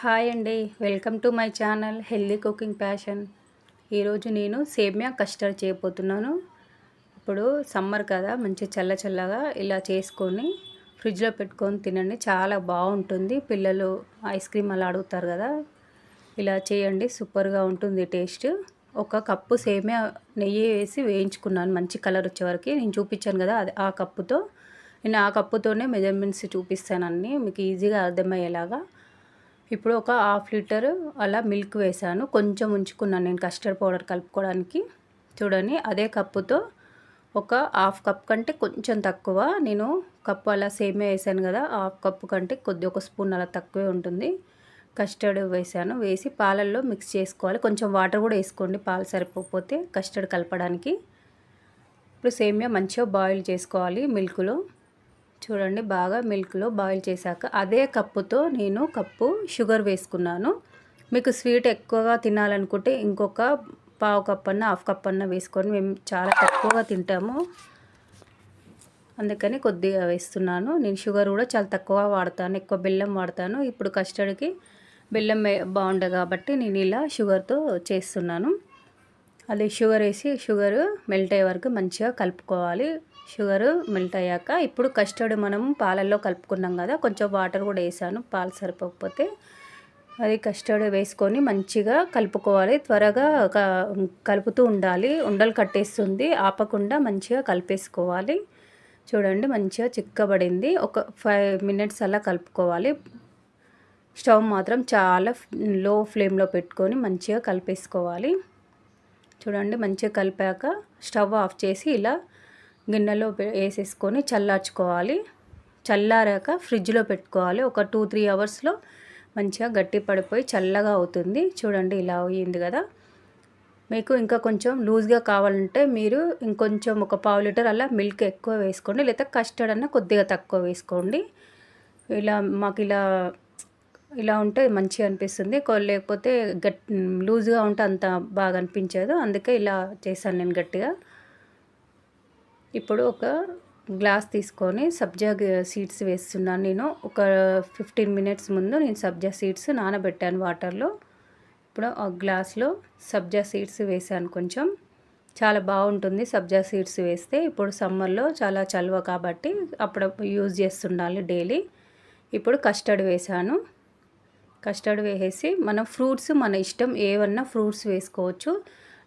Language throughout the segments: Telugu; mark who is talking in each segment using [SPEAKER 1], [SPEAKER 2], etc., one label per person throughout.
[SPEAKER 1] హాయ్ అండి. Welcome to my channel healthy cooking passion. ఈరోజు నేను సేమ్యా కస్టర్డ్ చేయబోతున్నాను. ఇప్పుడు సమ్మర్ కదా మంచి చల్ల చల్లగా ఇలా చేసుకొని ఫ్రిడ్జ్లో పెట్టుకొని తినండి. చాలా బాగుంటుంది. పిల్లలు ఐస్ క్రీమ్ అలా అడుగుతారు కదా ఇలా చేయండి సూపర్గా ఉంటుంది టేస్ట్. ఒక కప్పు సేమ్యా నెయ్యి వేసి వేయించుకున్నాను. మంచి కలర్ వచ్చే నేను చూపించాను కదా అది ఆ కప్పుతో. నేను ఆ కప్పుతోనే మెజర్మెంట్స్ చూపిస్తాను అన్నీ. మీకు ఈజీగా అర్థమయ్యేలాగా. ఇప్పుడు ఒక హాఫ్ లీటర్ అలా మిల్క్ వేసాను కొంచెం ఉంచుకున్నాను నేను కస్టర్డ్ పౌడర్ కలుపుకోవడానికి. చూడండి అదే కప్పుతో ఒక హాఫ్ కప్ కంటే కొంచెం తక్కువ నేను కప్పు అలా సేమే వేసాను కదా హాఫ్ కప్పు కంటే కొద్ది ఒక స్పూన్ అలా తక్కువే ఉంటుంది. కస్టర్డ్ వేసాను వేసి పాలల్లో మిక్స్ చేసుకోవాలి. కొంచెం వాటర్ కూడా వేసుకోండి పాలు సరిపోతే కస్టర్డ్ కలపడానికి. ఇప్పుడు సేమియా మంచిగా బాయిల్ చేసుకోవాలి మిల్క్లో. చూడండి బాగా మిల్క్లో బాయిల్ చేశాక అదే కప్పుతో నేను కప్పు షుగర్ వేసుకున్నాను. మీకు స్వీట్ ఎక్కువగా తినాలనుకుంటే ఇంకొక పావు కప్ అన్న హాఫ్ కప్ అన్న వేసుకొని మేము చాలా తక్కువగా తింటాము. అందుకని కొద్దిగా వేస్తున్నాను. నేను షుగర్ కూడా చాలా తక్కువ వాడతాను ఎక్కువ బెల్లం వాడతాను. ఇప్పుడు కస్టర్డ్కి బెల్లం బాగుండదు కాబట్టి నేను ఇలా షుగర్తో చేస్తున్నాను. అది షుగర్ వేసి షుగర్ మెల్ట్ అయ్యే వరకు మంచిగా కలుపుకోవాలి. షుగర్ మెల్ట్ అయ్యాక ఇప్పుడు కస్టర్డ్ మనం పాలల్లో కలుపుకున్నాం కదా కొంచెం వాటర్ కూడా వేసాను పాలు సరిపోకపోతే అది కస్టర్డ్ వేసుకొని మంచిగా కలుపుకోవాలి. త్వరగా కలుపుతూ ఉండాలి. ఉండలు కట్టేస్తుంది ఆపకుండా మంచిగా కలిపేసుకోవాలి. చూడండి మంచిగా చిక్కబడింది. ఒక ఫైవ్ మినిట్స్ అలా కలుపుకోవాలి. స్టవ్ మాత్రం చాలా లో ఫ్లేమ్లో పెట్టుకొని మంచిగా కలిపేసుకోవాలి. చూడండి మంచిగా కలిపాక స్టవ్ ఆఫ్ చేసి ఇలా గిన్నెలో వేసేసుకొని చల్లార్చుకోవాలి. చల్లారాక ఫ్రిడ్జ్లో పెట్టుకోవాలి. ఒక టూ త్రీ అవర్స్లో మంచిగా గట్టి పడిపోయి చల్లగా అవుతుంది. చూడండి ఇలా అయ్యింది కదా. మీకు ఇంకా కొంచెం లూజ్గా కావాలంటే మీరు ఇంకొంచెం ఒక పావు లీటర్ అలా మిల్క్ ఎక్కువ వేసుకోండి. లేదా కస్టర్డ్ అన్న కొద్దిగా తక్కువ వేసుకోండి. ఇలా మాకు ఇలా ఇలా ఉంటే మంచిగా అనిపిస్తుంది. లేకపోతే గట్ లూజ్గా ఉంటే అంత బాగా అనిపించదు. అందుకే ఇలా చేశాను నేను గట్టిగా. ఇప్పుడు ఒక గ్లాస్ తీసుకొని సబ్జా సీడ్స్ వేస్తున్నాను నేను. ఒక ఫిఫ్టీన్ మినిట్స్ ముందు నేను సబ్జా సీడ్స్ నానబెట్టాను వాటర్లో. ఇప్పుడు ఒక గ్లాస్లో సబ్జా సీడ్స్ వేసాను కొంచెం. చాలా బాగుంటుంది సబ్జా సీడ్స్ వేస్తే. ఇప్పుడు సమ్మర్లో చాలా చలువ కాబట్టి అప్పుడు యూజ్ చేస్తుండాలి డైలీ. ఇప్పుడు కస్టర్డ్ వేసాను కస్టర్డ్ వేసేసి మనం ఫ్రూట్స్ మన ఇష్టం ఏమన్నా ఫ్రూట్స్ వేసుకోవచ్చు.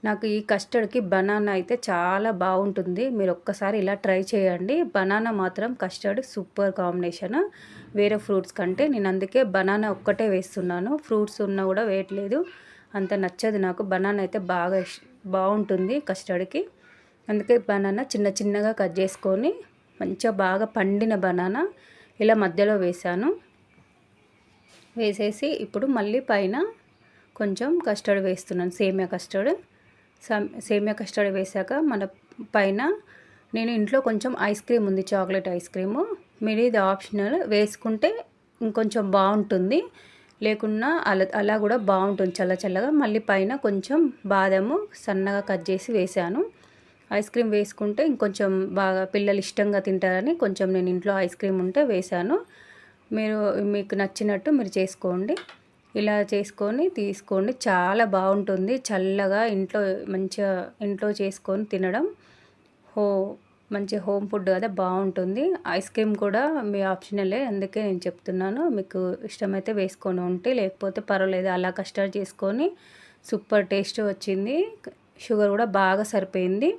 [SPEAKER 1] నాకు ఈ కస్టర్డ్కి బనానా అయితే చాలా బాగుంటుంది. మీరు ఒక్కసారి ఇలా ట్రై చేయండి. బనానా మాత్రం కస్టర్డ్ సూపర్ కాంబినేషన్. వేరే ఫ్రూట్స్ కంటే నేను అందుకే బనానా ఒక్కటే వేస్తున్నాను. ఫ్రూట్స్ ఉన్నా కూడా వేయట్లేదు అంత నచ్చదు నాకు. బనానా అయితే బాగా బాగుంటుంది కస్టర్డ్కి. అందుకే బనానా చిన్న చిన్నగా కట్ చేసుకొని మంచిగా బాగా పండిన బనానా ఇలా మధ్యలో వేసాను. వేసేసి ఇప్పుడు మళ్ళీ పైన కొంచెం కస్టర్డ్ వేస్తున్నాను. సేమియా కస్టర్డ్. సేమియా కస్టర్డ్ వేసాక మన పైన నేను ఇంట్లో కొంచెం ఐస్ క్రీమ్ ఉంది చాక్లెట్ ఐస్ క్రీము. మీరు ఇది ఆప్షనల్ వేసుకుంటే ఇంకొంచెం బాగుంటుంది. లేకున్నా అలా అలా కూడా బాగుంటుంది చల్ల చల్లగా. మళ్ళీ పైన కొంచెం బాదము సన్నగా కట్ చేసి వేసాను. ఐస్ క్రీమ్ వేసుకుంటే ఇంకొంచెం బాగా పిల్లలు ఇష్టంగా తింటారని కొంచెం నేను ఇంట్లో ఐస్ క్రీమ్ ఉంటే వేసాను. మీరు మీకు నచ్చినట్టు మీరు చేసుకోండి. ఇలా చేసుకొని తీసుకోండి. చాలా బాగుంటుంది. చల్లగా ఇంట్లో మంచిగా ఇంట్లో చేసుకొని తినడం. హో మంచి హోమ్ ఫుడ్ కదా బాగుంటుంది. ఐస్ క్రీమ్ కూడా మీ ఆప్షనలే. అందుకే నేను చెప్తున్నాను. మీకు ఇష్టమైతే వేసుకొని ఉంటే లేకపోతే పర్వాలేదు. అలా కస్టర్డ్ చేసుకొని సూపర్ టేస్ట్ వచ్చింది. షుగర్ కూడా బాగా సరిపోయింది.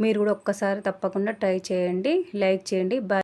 [SPEAKER 1] మీరు కూడా ఒక్కసారి తప్పకుండా ట్రై చేయండి. లైక్ చేయండి. బాయ్